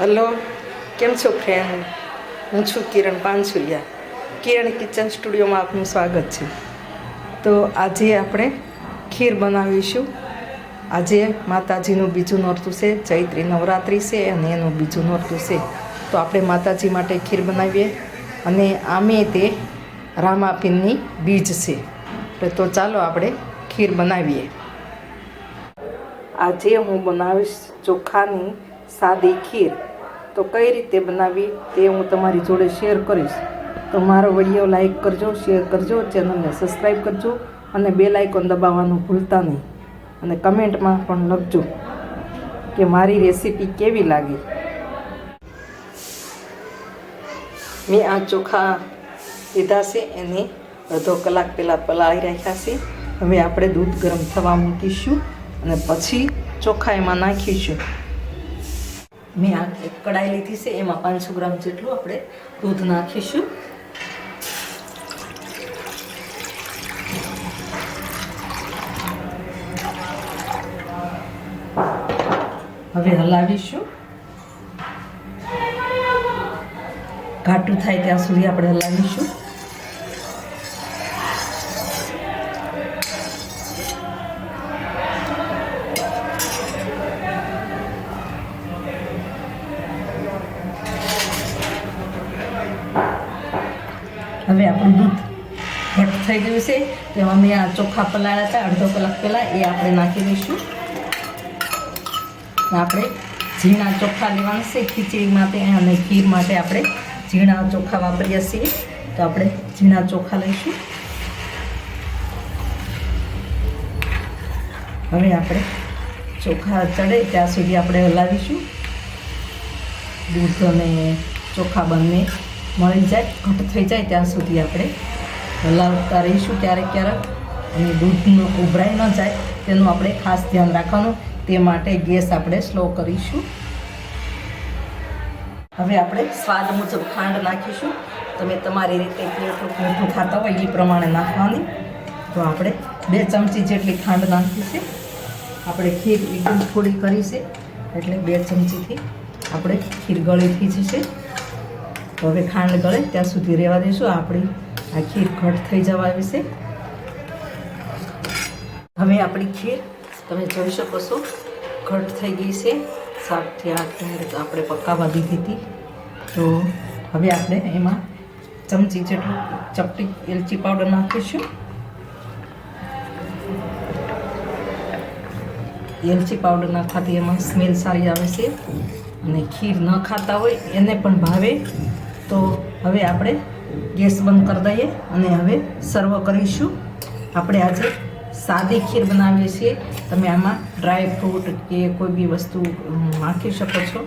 Hello, કેમ છો friend? હું છું કિરણ પાનસુલિયા. કિરણ કિચન સ્ટુડિયોમાં આપનું સ્વાગત છે. તો આજે આપણે ખીર બનાવીશું. આજે માતાજીનું બીજું નોરતું છે, ચૈત્રી નવરાત્રિ છે અને એનું બીજું નોરતું છે. તો આપણે માતાજી માટે ખીર બનાવીએ અને આમે તે રામાપીનની બીજ છે. એટલે તો ચાલો આપણે ખીર બનાવીએ. આજે હું બનાવીશ ચોખાની સાદી ખીર. તો કઈ રીતે બનાવી તે હું તમારી જોડે શેર કરીશ. તો મારો વીડિયો લાઇક કરજો શેર કરજો ચેનલને સબસ્ક્રાઈબ કરજો અને બે લાઇકોન દબાવવાનું ભૂલતા નહીં. અને કમેન્ટમાં પણ લખજો કે મારી રેસીપી કેવી લાગી. મેં આ ચોખા લીધા છે, એને અડધો કલાક પહેલાં પલાળી રાખ્યા છે. હવે આપણે દૂધ ગરમ થવા મૂકીશું અને પછી ચોખા એમાં નાખીશું. મેં આ કડાઈ લીધી છે, એમાં પાંચસો ગ્રામ જેટલું આપણે દૂધ નાખીશું. હવે હલાવીશું. ઘાટું થાય ત્યાં સુધી આપણે હલાવીશું. હવે આપણું દૂધ ઘટ થઈ ગયું છે તો અમે આ ચોખા પલાળ્યા હતા, અડધો કલાક પહેલાં એ આપણે નાખી દઈશું. આપણે ઝીણા ચોખા લેવાના છે, ખીચડી માટે અને ખીર માટે આપણે ઝીણા ચોખા વાપરીએ છીએ. તો આપણે ઝીણા ચોખા લઈશું. હવે આપણે ચોખા ચડે ત્યાં સુધી આપણે હલાવીશું. દૂધ અને ચોખા બંને મળી જાય, ઘટ થઈ જાય ત્યાં સુધી આપણે હલાવતા રહીશું ક્યારેક ક્યારેક. અને દૂધનું ઉભરાઈ ન જાય, તેનું આપણે ખાસ ધ્યાન રાખવાનું. તે માટે ગેસ આપણે સ્લો કરીશું. હવે આપણે સ્વાદ મુજબ ખાંડ નાખીશું. તમે તમારી રીતે કેટલું મીઠું ખાતા હોય એ પ્રમાણે નાખવાની. તો આપણે બે ચમચી જેટલી ખાંડ નાખી છે. આપણે ખીર એકદમ થોડી કરી છે. એટલે બે ચમચીથી આપણે ખીર ગળીથી જશે. તો હવે ખાંડ ગળે, ત્યાં સુધી રહેવા દઈશું આપણી આ ખીર ઘટ થઈ જવા વિશે. હવે આપણી ખીર, તમે જોઈ શકો છો, ઘટ થઈ ગઈ છે. સાતથી આઠ મિનિટ આપણે પકાવવા દીધી. હતી તો હવે આપણે એમાં ચમચી જેટલું ચપટી એલચી પાવડર નાખીશું. એલચી પાવડર નાખવાથી એમાં સ્મેલ સારી આવે છે. અને ખીર ન ખાતા હોય, એને પણ ભાવે. તો હવે આપણે ગેસ બંધ કરી દઈએ અને હવે સર્વ કરીશું. આપણે આજે સાદી ખીર બનાવીએ છીએ. તમે આમાં ડ્રાય ફ્રૂટ કે કોઈ બી વસ્તુ નાખી શકો છો.